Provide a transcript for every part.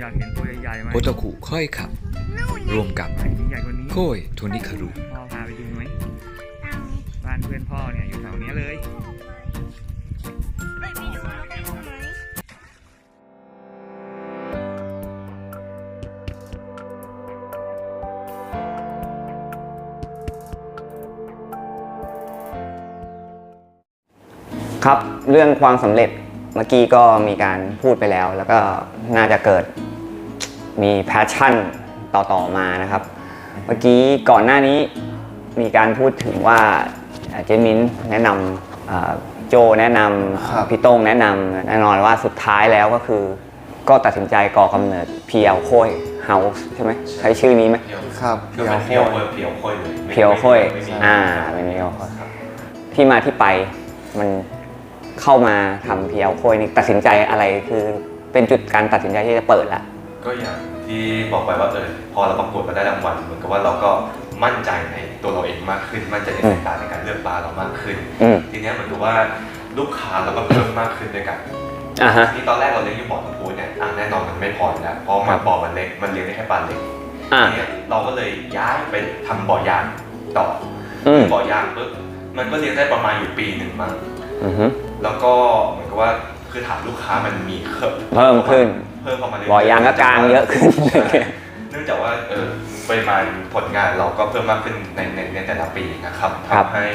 อยากเห็นตัวใหญ่ๆไหมโอตาคุค่อยขับ รวมกับไหนมีใหญ่กว่านี้โคยโทนิคารุพ่อพาไปดูไหมบ้านเพื่อนพ่อเนี่ยอยู่แถวเนี้ยเลยครับเรื่องความสำเร็จ เมื่อกี้ก็มีการพูดไปแล้ว แล้วก็น่าจะเกิดมีแพชชั่นต่อๆมานะครับ เมื่อกี้ก่อนหน้านี้มีการพูดถึงว่าเอ่อเจมินแนะนำเอ่อโจแนะนครับำพี่โต้งแนะนำแน่นอนว่าสุดท้ายแล้วก็คือ ก็ตัดสินใจก่อกำเนิดเพียวโค้ยเฮาส์ใช่ไหมใช้ชื่อนี้ไหมครับก็เป็นเพียวโค่อยเพียวโค่อยเลยไม่เพียวโค้ยไม่มีอ่าเป็นเพียวโค้ยครับที่มาที่ไปมัน เข้ามาทำพีเอลโคยนี่ตัดสินใจอะไรคือเป็นจุดการตัดสินใจที่จะเปิดละ ก็อย่างที่บอกไปว่าเออพอเราประกวดมาได้รางวัลเหมือนกับว่าเราก็มั่นใจในตัวเราเองมากขึ้น มั่นใจในสายตาในการเลือกปลาเรามากขึ้น อืมทีเนี้ยเหมือนกับว่าลูกค้าเราก็เพิ่มมากขึ้นด้วยกันอ่าฮะ ที่ตอนแรกเราเลี้ยงอยู่บ่อตะพูเนี่ยอะแน่นอนมันไม่พออยู่แล้วเพราะครัมันบบ่อมันเล็กมันเลี้ยงได้แค่ปลาเล็กอ่าทีเนี้ยเราก็เลยย้ายไปทำบ่อยางต่ออืมบ่อยางปุ๊บมันก็เลี้ยงได้ประมาณอยู่ปีหนึ่งมั้ง อือฮึ แล้วก็เหมือนกับว่าคือฐานลูกค้ามันมีเพิ่มเพิ่มขึ้น เพิ่มเข้ามาเรื่อยๆบ่อยางก็กลางเยอะขึ้น ใช่เนื่องจากว่าเออปริมาณผลงานเราก็เพิ่มมากขึ้นในในในแต่ละปีนะครับครับ ทำให้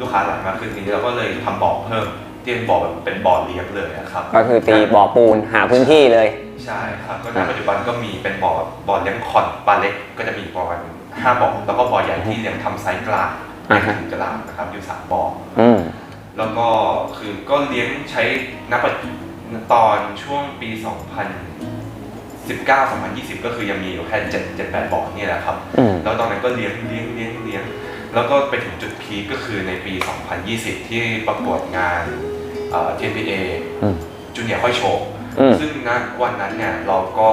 ลูกค้าหลายมากขึ้นทีนี้เราก็เลยทำบ่อเพิ่มที่เป็นบ่อแบบเป็นบ่อเลี้ยงเลยนะครับก็คือตีบ่อปูนหาพื้นที่เลย ใช่ครับก็ในปัจจุบันก็มีเป็นบ่อบ่อเลี้ยงคอนปลาเล็กก็จะมีประมาณห้าบ่อแล้วก็บ่อใหญ่ที่เลี้ยงทำไซส์กลางอ่าฮะ ถึงกลางนะครับอยู่สามบ่อ อืม แล้วก็คือก็เลี้ยงใช้นับปัจจุตอนช่วงปี 2019 2020 ก็คือยังมีอยู่แค่7 7 8บ่อนี่แหละครับอืมแล้วตอนนั้นก็เลี้ยงเลี้ยงเลี้ยงเลี้ยง แล้วก็ไปถึงจุดพีคก็คือในปี 2020 ที่ประกวดงานเอ่อ TPA อืมจูเนียร์ค่อยโชว์อืมซึ่งณวันนั้นเนี่ยเราก็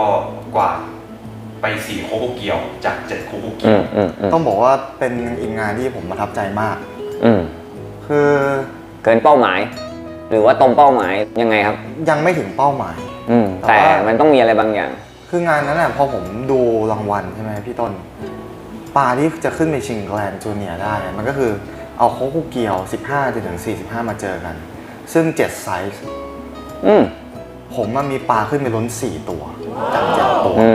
กวาดไปสี่โคกุเกียวจากเจ็ดโคกุอืเกียวมอืมอืมต้องบอกว่าเป็นอีกงานที่ผมประทับใจมากอืมคือ เกินเป้าหมาย หรือว่าตรงเป้าหมายยังไงครับ ยังไม่ถึงเป้าหมาย อืมแต่แต่ว่า มันต้องมีอะไรบางอย่าง คืองานนั้นน่ะพอผมดูรางวัลใช่ไหมพี่ต้นปลาที่จะขึ้นไปชิงแกรนด์จูเนียร์ได้อะมันก็คือเอาโคกุเกียว 15จนถึง45 มาเจอกัน ซึ่ง 7 ไซส์อืมผมมันมีปลาขึ้นไปล้น 4 ตัวจาก7ตัวอื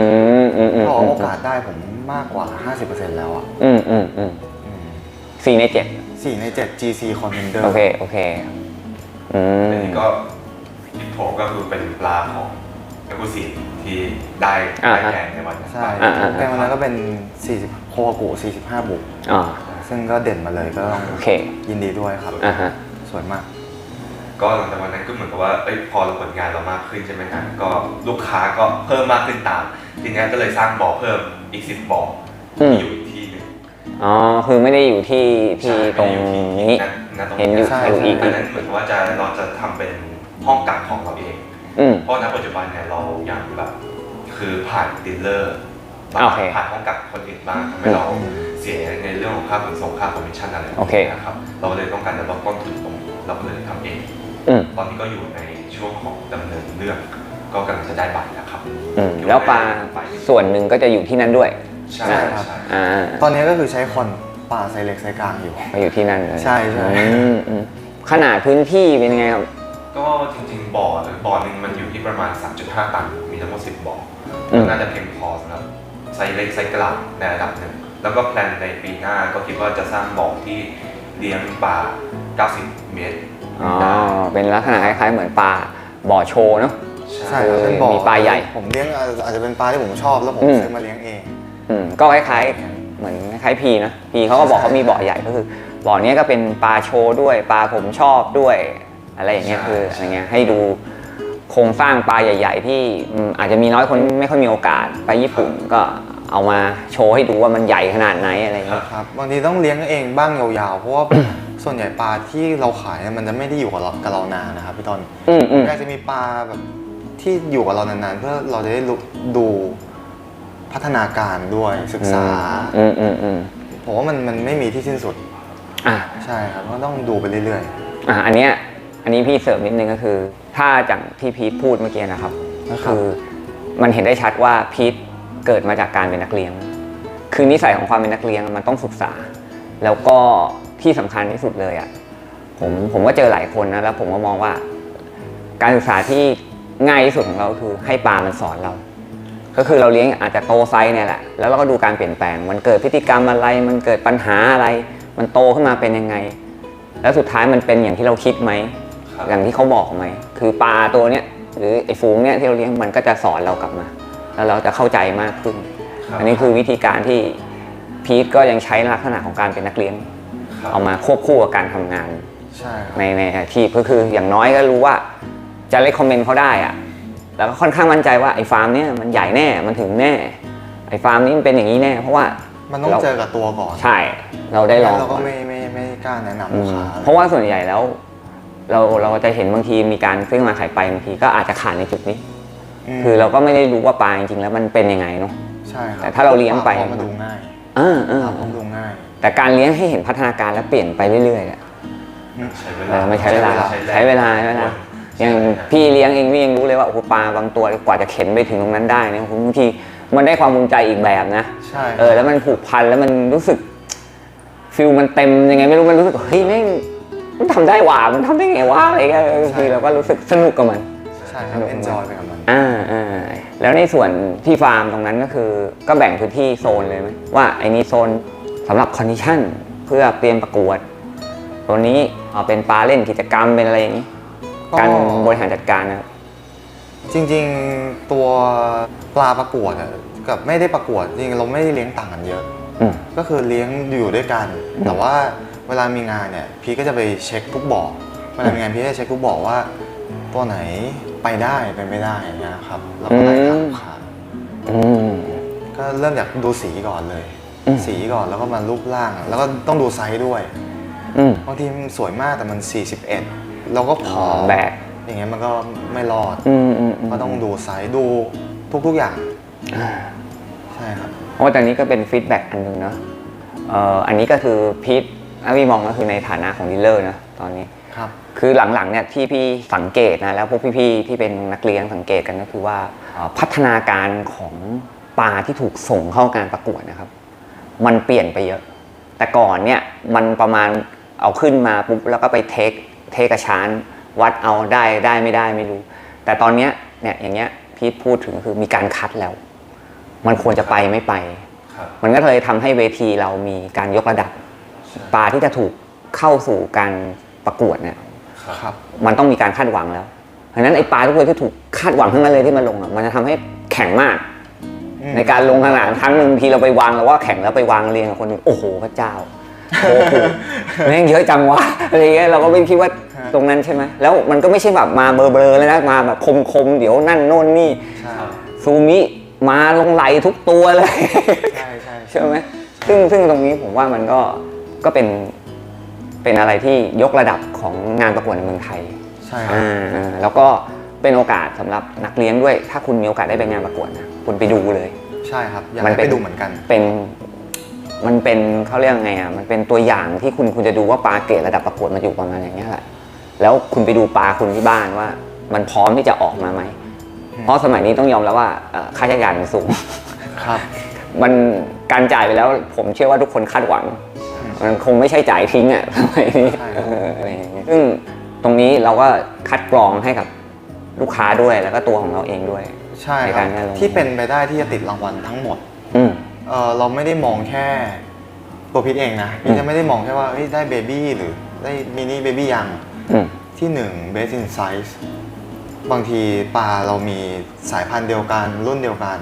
มอืมอืมก็อืมโอกาสได้ผมมากกว่า 50%แล้วอะอืมอืมอืมอืม สี่ในเจ็ดสี่ใน 7 GC Contender โอเค โอเคอืมอันนี้ก็ฮิปโปก็คือเป็นปลาของเอกุสิที่ได้อ่าได้ฮะแกนในวันนั้นใช่อ่าอ่าแต่วันนั้นก็เป็น 40 โคอากุ 45 บุก อ่าซึ่งก็เด่นมาเลยก็ต้องโอเคยินดีด้วยครับ อ่าฮะ สวยมาก ก็หลังจากวันนั้นก็เหมือนกับว่าเอ้ยพอเราผลงานเรามากขึ้นใช่ไหมฮะก็ลูกค้าก็เพิ่มมากขึ้นตาม ทีนี้ก็เลยสร้างบ่อเพิ่มอีกสิบบ่ออมที่อยู่ อีกที่หนึ่งอ๋อ คือไม่ได้อยู่ที่ที่ตรงนี้ใช่ไม่ได้อยู่ที่ณณตรงเห็นอยู่ใช่อยู่อีกอันนั้นเหมือนกับว่าจะเราจะทำเป็นห้องกักของเราเองอืมเพราะณปัจจุบันเนี่ยเรายังแบบคือผ่านดีลเลอร์บ้างโอเคผ่านห้องกักคนอื่นบ้างทำให้เราเสียในเรื่องของค่าขนส่งค่าคอมมิชชั่นอะไรโอเคนะครับ เราเลยต้องการจะลดต้นทุนตรงนี้เราก็เลยทำเองอืมตอนนี้ก็อยู่ในช่วงของดำเนินเรื่องก็กำลังจะได้บัตรแล้วครับอืมแล้วปลาส่วนหนึ่งก็จะอยู่ที่นั่นด้วย ใช่ใช่ใช่ครับใช่อ่าตอนนี้ก็คือใช้คอนปลาไซเล็กไซกลางอยู่ก็อยู่ที่นั่นเลยใช่ใช่ อืมอืมขนาดพื้นที่เป็นยังไงครับ ก็จริงๆบ่อบ่อหนึ่งมันอยู่ที่ประมาณ 3.5 ตัน มีทั้งหมด 10บ่ออืมน่าจะเพียงพอสำหรับไซส์เล็กไซส์กลางในระดับหนึ่ง แล้วก็แพลนในปีหน้าก็คิดว่าจะสร้างบ่อที่เลี้ยงปลา 90 เมตรอ๋อ ได้เป็นลักษณะคล้ายๆเหมือนปลาบ่อโชว์เนาะ ใช่ครับเป็นบ่อมีปลาใหญ่ผมเลี้ยงอาอาจจะเป็นปลาที่ผมชอบแล้วผมอืม ซื้อมาเลี้ยงเอง อืมก็คล้ายๆ เหมือนคล้ายๆพีนะพีเขาก็บอกเขามีบ่อใหญ่ก็คือบ่อเนี้ยก็เป็นปลาโชว์ด้วยปลาผมชอบด้วย อะไรอย่างเงี้ยใช่คืออะไรเงี้ยให้ดูโครงสร้างปลาใหญ่ ๆ ที่อืมอาจจะมีน้อยคนไม่ค่อยมีโอกาสไปญี่ปุ่นก็เอามาโชว์ให้ดูว่ามันใหญ่ขนาดไหนอะไรเงี้ย ครับบางทีต้องเลี้ยงเองบ้างยาวๆ เพราะว่า ส่วนใหญ่ปลาที่เราขายเนี่ยมันจะไม่ได้อยู่กับเรากับเรานานนะครับพี่ต้นอืมอืม ก็จะมีปลาแบบที่อยู่กับเรานานๆ เพื่อเราจะได้รู้ดู พัฒนาการด้วยศึกษาอืมอืมอืมผมว่ามันมันไม่มีที่สิ้นสุด อะใช่ครับก็ต้องดูไปเรื่อยอะอันเนี้ยอันนี้พี่เสริมนิดนึงก็คือ ถ้าจากที่พีทพูดเมื่อกี้นะครับ ก็คือมันเห็นได้ชัดว่าพีทเกิดมาจากการเป็นนักเลี้ยง คือนิสัยของความเป็นนักเลี้ยงมันต้องศึกษา แล้วก็ที่สำคัญที่สุดเลยอะ่ะผมผมก็เจอหลายคนนะแล้วผมก็มองว่า การศึกษาที่ง่ายที่สุดของเราคือให้ปลามันสอนเรา ก็คือเราเลี้ยงอาจจะโตไซส์เนี่ยแหละ แล้วเราก็ดูการเปลี่ยนแปลง มันเกิดพฤติกรรมอะไร มันเกิดปัญหาอะไร มันโตขึ้นมาเป็นยังไง แล้วสุดท้ายมันเป็นอย่างที่เราคิดไหมครับอย่างที่เขาบอกไหม คือปลาตัวเนี้ยหรือไอ้ฝูงเนี้ยที่เราเลี้ยงมันก็จะสอนเรากลับมา แล้วเราจะเข้าใจมากขึ้นครับอันนี้คือวิธีการที่พีทก็ยังใช้ลักษณะของการเป็นนักเลี้ยงครับเอามาควบคู่กับการทำงานใช่ครับในในอาชีพก็คืออย่างน้อยก็รู้ว่าจะเลคคอมเมนต์เขาได้อะ แล้วก็ค่อนข้างมั่นใจว่าไอ้ฟาร์มเนี้ยมันใหญ่แน่มันถึงแน่ ไอ้ฟาร์มนี้มันเป็นอย่างนี้แน่ เพราะว่ามันต้องเราเจอกับตัวก่อน ใช่ เราได้ลองเราก็ก่อนไม่ไม่ไม่กล้าแนะนำอืลูกมค้าเพราะว่าส่วนใหญ่แล้ว เราเราจะเห็นบางทีมีการซื้อมาขายไปบางทีก็อาจจะขาดในจุดนี้มคือเราก็ไม่ได้รู้ว่าปลาจริงๆแล้วมันเป็นยังไงเนาะใช่ครับแต่ถ้าเราเลี้ยงไปพราะมันดูง่ายอ่าอ่ามันดูง่าย แต่การเลี้ยงให้เห็นพัฒนาการและเปลี่ยนไปเรื่อยๆอะใช้เวเอลาอไม่ใช้เวลาใช้แรงใช้เวลาใช้เวลา อย่างพี่เลี้ยงเองพี่ยังรู้เลยว่าโอ้โหปลาบางตัวกว่าจะเข็นไปถึงตรงนั้นได้เนี่ยบางทีมันได้ความภูมิใจอีกแบบนะใช่เออแล้วมันผูกพันแล้วมันรู้สึกฟิลมันเต็มยังไงไม่รู้มันรู้สึกเฮ้ยแม่งมันทำได้หว่ามันทำได้ไงวะอะไรเงี้ยเออคือเราก็รู้สึกสนุกกับมันใช่ครับ enjoy ไปกับมันอ่าอ่าแล้วในส่วนที่ฟาร์มตรงนั้นก็คือก็แบ่งพื้นที่โซนเลยไหมว่าไอ้นี้โซนสำหรับคอนดิชั่นเพื่อเตรียมประกวดตัวนี้เอาเป็นปลาเล่นกิจกรรมเป็นอะไรอย่างนี้ ก็การบริหารจัดการนะครับ จริงๆตัวปลาประกวดอะกับไม่ได้ประกวดจริงๆเราไม่ได้เลี้ยงต่างกันเยอะ อืม ก็คือเลี้ยงอยู่ด้วยกันแต่ว่าเวลามีงานเนี่ยพี่ก็จะไปเช็คทุกบ่อเวลามีงานพี่จะเช็คทุกบ่อว่า ตัวไหนไปได้ไปไม่ได้อย่างเงี้ยครับแล้วก็ไล่ทางลูกค้าอืม ก็เริ่มจากดูสีก่อนเลย อืม สีก่อนแล้วก็มารูปร่าง แล้วก็ต้องดูไซส์ด้วย อืม บางทีมันสวยมากแต่มัน 41 เราก็ผอมแบก อย่างเงี้ยมันก็ไม่รอดอืมอืมอืมก็ต้องดูไซส์ดูทุก ๆ อย่างอ่าใช่ครับโอ้แต่นี้ก็เป็นฟีดแบ็กอันหนึ่งเนาะเอ่ออันนี้ก็คือพีทอาพี่มองก็คือในฐานะของดีลเลอร์นะตอนนี้ครับ คือหลังๆเนี่ยที่พี่สังเกตนะแล้วพวกพี่ๆที่เป็นนักเลี้ยงสังเกตกันก็คือว่าเอ่อพัฒนาการของปลาที่ถูกส่งเข้าการประกวดนะครับ มันเปลี่ยนไปเยอะ แต่ก่อนเนี่ยมันประมาณเอาขึ้นมาปุ๊บแล้วก็ไปเทค เทคกระชานวัดเอาได้ได้ไม่ได้ไม่รู้ แต่ตอนเนี้ยเนี่ยอย่างเงี้ยพี่พูดถึงคือมีการคัดแล้ว มันควรจะไปไม่ไปครับมันก็เลยทำให้เวทีเรามีการยกระดับปลาที่จะถูกเข้าสู่การประกวดเนี่ยครับมันต้องมีการคาดหวังแล้วเพราะฉะนั้นไอ้ปลาทุกตัวที่ถูกคาดหวังทั้งนั้นเลยที่มาลงอะมันจะทำให้แข็งมากอืมในการลงสนามครั้งหนึ่งทีเราไปวางแล้วว่าแข่งแล้วไปวางเรียงกับคนหนึ่งโอ้โหพระเจ้าโอ้โห แม่งเยอะจังวะอะไรเงี้ยเราก็ไม่คิดว่าตรงนั้นใช่ไหมแล้วมันก็ไม่ใช่แบบมาเบลอๆเลยนะมาแบบคมๆเดี๋ยวนั่นโน่นนี่ใช่ซูมิมาลงไหลทุกตัวเลยใช่ใช่ใช่ไหมซึ่งซึ่งตรงนี้ผมว่ามันก็ก็เป็นเป็นอะไรที่ยกระดับของงานประกวดในเมืองไทยใช่ครับอ่าอ่าแล้วก็เป็นโอกาสสำหรับนักเลี้ยงด้วย ถ้าคุณมีโอกาสได้ไปงานประกวดนะคุณไปดูเลย ใช่ครับอยากมันให้เป็นไปดูเหมือนกัน เป็น มันเป็นเขาเรียกไงอะมันเป็นตัวอย่างที่คุณคุณจะดูว่าปลาเกรดระดับประกวดมันอยู่ประมาณอย่างเงี้ยแหละแล้วคุณไปดูปลาคุณที่บ้านว่า มันพร้อมที่จะออกมาไหมเพราะสมัยนี้ต้องยอมแล้วว่าเอ่อค่าใช้จ่ายมันสูงครับมันการจ่ายไปแล้วผมเชื่อว่าทุกคนคาดหวัง มันคงไม่ใช่จ่ายทิ้งอะสมัยนี้ใช่เอออะไรอย่างเงี้ยซึ่งตรงนี้เราก็คัดกรองให้กับลูกค้าด้วยแล้วก็ตัวของเราเองด้วย ใช่ในครักาบรให้ลงที่เป็นไปได้ที่จะติดรางวัลทั้งหมดอืม เออเราไม่ได้มองแค่ตัวพิทเองนะพี่จะไม่ได้มองแค่ว่าเฮ้ยได้เบบี้หรือได้มินิเบบี้ยัง อืม ที่หนึ่ง best in size บางทีปลาเรามีสายพันธุ์เดียวกัน รุ่นเดียวกัน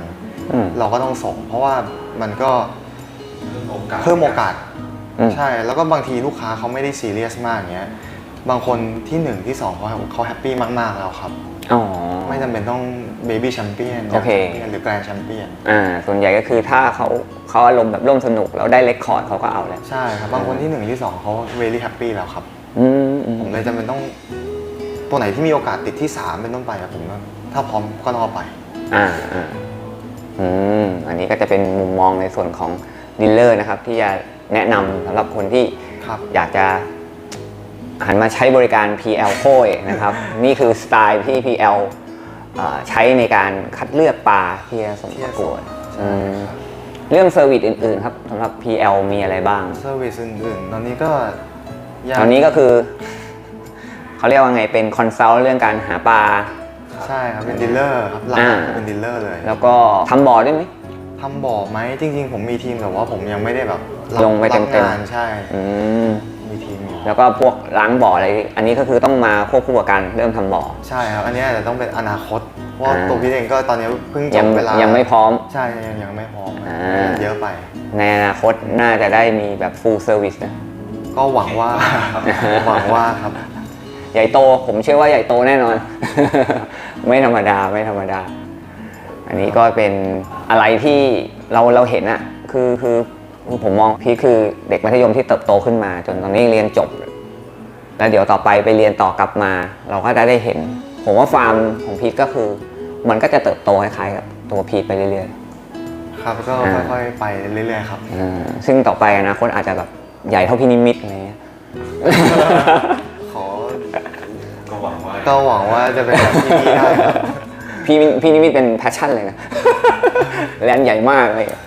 อืม เราก็ต้องส่ง เพราะว่ามันก็เพิ่มโอกาสเพิ่มโอกาสอืม ใช่ แล้วก็บางทีลูกค้าเขาไม่ได้ซีเรียสมากเงี้ย บางคนที่หนึ่งที่สองเขาเขาแฮปปี้มาก ๆ แล้วครับอ๋อ ไม่จำเป็นต้องเบบี้แชมเปี้ยนโอเค หรือแกรนแชมเปี้ยนอ่าส่วนใหญ่ก็คือถ้าเขาเขาอารมณ์แบบร่วมสนุกแล้วได้เลคคอร์ดเขาก็เอาแล้วใช่ครับ บางคนที่หนึ่งที่สองเขา very happy แล้วครับอืมอืมผมเลยจำเป็นต้อง ตัวไหนที่มีโอกาสติดที่3เป็นต้นไปอะผมก็ถ้าพร้อมก็ต้องเอาไป อ่าอ่าอืมอันนี้ก็จะเป็นมุมมองในส่วนของดีลเลอร์นะครับ ที่จะแนะนำสำหรับคนที่ครับ อยากจะ หันมาใช้บริการ PL โค้ยนะครับ นี่คือสไตล์ที่ PL เเอ่อใช้ในการคัดเลือกปลาที่จะส่งที่ปจะระกส่วงดอืมเรื่องเซอร์วิสอื่น ๆ ครับสำหรับ PL มีอะไรบ้างเซอร์วิสอื่นๆ ตอนนี้ก็ยังตอนนี้ก็คือ เขาเรียกว่าไงเป็นคอนซัลท์เรื่องการหาปลาใช่ครับ เป็นดีลเลอร์ครับหลักอ่าเป็นดีลเลอร์เลย แล้วก็ทำบ่อด้วยไหมทำบ่อไหมจริง ๆ ผมมีทีมแต่ว่าผมยังไม่ได้แบบรับลงไปเต็มๆรับงานใช่อืมมีทีมอยู่ แล้วก็พวกล้างบ่ออะไร อันนี้ก็คือต้องมาควบคู่กับการเริ่มทำบ่อ ใช่ครับ อันนี้อาจจะต้องเป็นอนาคต เพราะว่าอ่า ตัวพี่เองก็ตอนนี้เพิ่งจยับงเวลายัยังไม่พร้อม ใช่ยังยังไม่พร้อมอ่า เยอะไป ในอนาคตน่าจะได้มีแบบ full service นะ ก็หวังว่า หวังว่าครับ ใหญ่โตผมเชื่อว่าใหญ่โตแน่นอน ไม่ธรรมดาไม่ธรรมดา อันนี้ก็เป็นอะไรที่เราเราเห็นอะคือคือคือ ผมมองพี่คือเด็กมัธยมที่เติบโตขึ้นมา จนตอนนี้เรียนจบ แล้วเดี๋ยวต่อไปไปเรียนต่อกลับมา เราก็จะได้เห็น ผมว่าฟาร์มของพีทก็คือ มันก็จะเติบโตคล้ายๆกับตัวพีทไปเรื่อย ครับก็อ่า ค่อยๆไปเรื่อยๆครับๆอ่าซึ่งต่อไปอนาคตอาจจะแบบใหญ่เท่าพี่นิมิตอะไรเงี้ย ขอก็หวังว่าก็หวังว่าจะเป็นแบบที่พี่ได้ครับ พี่พี่นิมิตเป็นแพชชั่นเลยนะ แลนด์ใหญ่มากเลยเป้าหมาย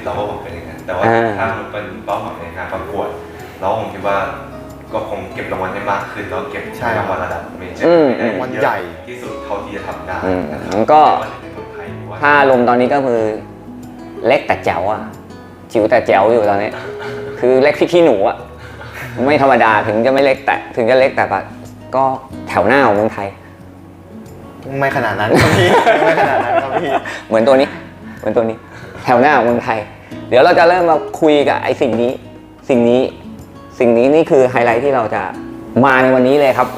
ในการทำธุรกิจเราก็หวังเป็นอย่างนั้นแต่ว่าอ่าถ้ามันเป็นเป้าหมายในการประกวด เราก็คงคิดว่าก็คงเก็บรางวัลให้มากขึ้นแล้วเก็บใช่รางวัลระดับเมเจออืมร์ให้ได้รางวัลเยอะใหญ่ที่สุดเท่าที่จะทำได้อืมนะครับมันก็ไม่ว่าจะในเมืองไทยหรือว่าถ้าลมณ์ตอนนี้ก็คือเล็กแต่แจ๋วอะจิ๋วแต่แจ๋วอยู่ตอนนี้ คือเล็กพี่ขี้หนูอะไม่ธรรมดาถึงจะไม่เล็กแต่ถึงจะเล็กแต่แบบก็แถวหน้าของเมืองไทย ไม่ขนาดนั้นครับพี่ไม่ขนาดนั้นครับพี่เหมือนตัวนี้ เหมือนตัวนี้ แถวหน้าของเมืองไทย เดี๋ยวเราจะเริ่มมาคุยกับไอ้สิ่งนี้ สิ่งนี้ สิ่งนี้นี่คือไฮไลท์ที่เราจะมาในวันนี้เลยครับ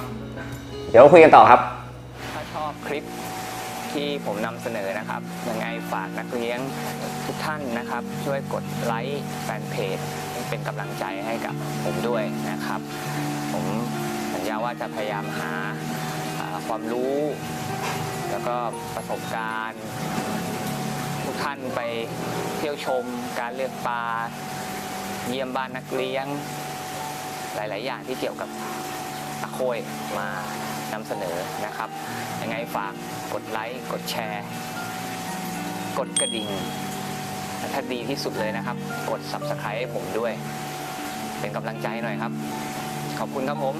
เดี๋ยวเราคุยกันต่อครับ ถ้าชอบคลิปที่ผมนำเสนอนะครับยังไงฝากนักเลี้ยงทุกท่านนะครับ ช่วยกดไลค์แฟนเพจเป็นกำลังใจให้กับผมด้วยนะครับ ผมสัญญาว่าจะพยายามหาอ่าความรู้ แล้วก็ประสบการณ์ ท่านไปเที่ยวชม การเลือกปลา เยี่ยมบ้านนักเลี้ยง หลาย ๆ อย่างที่เกี่ยวกับตะโคยมานำเสนอนะครับ ยังไงฝากกดไลค์ กดแชร์ กดกระดิ่งถ้าดีที่สุดเลยนะครับ กด subscribe ให้ผมด้วย เป็นกำลังใจหน่อยครับ ขอบคุณครับผม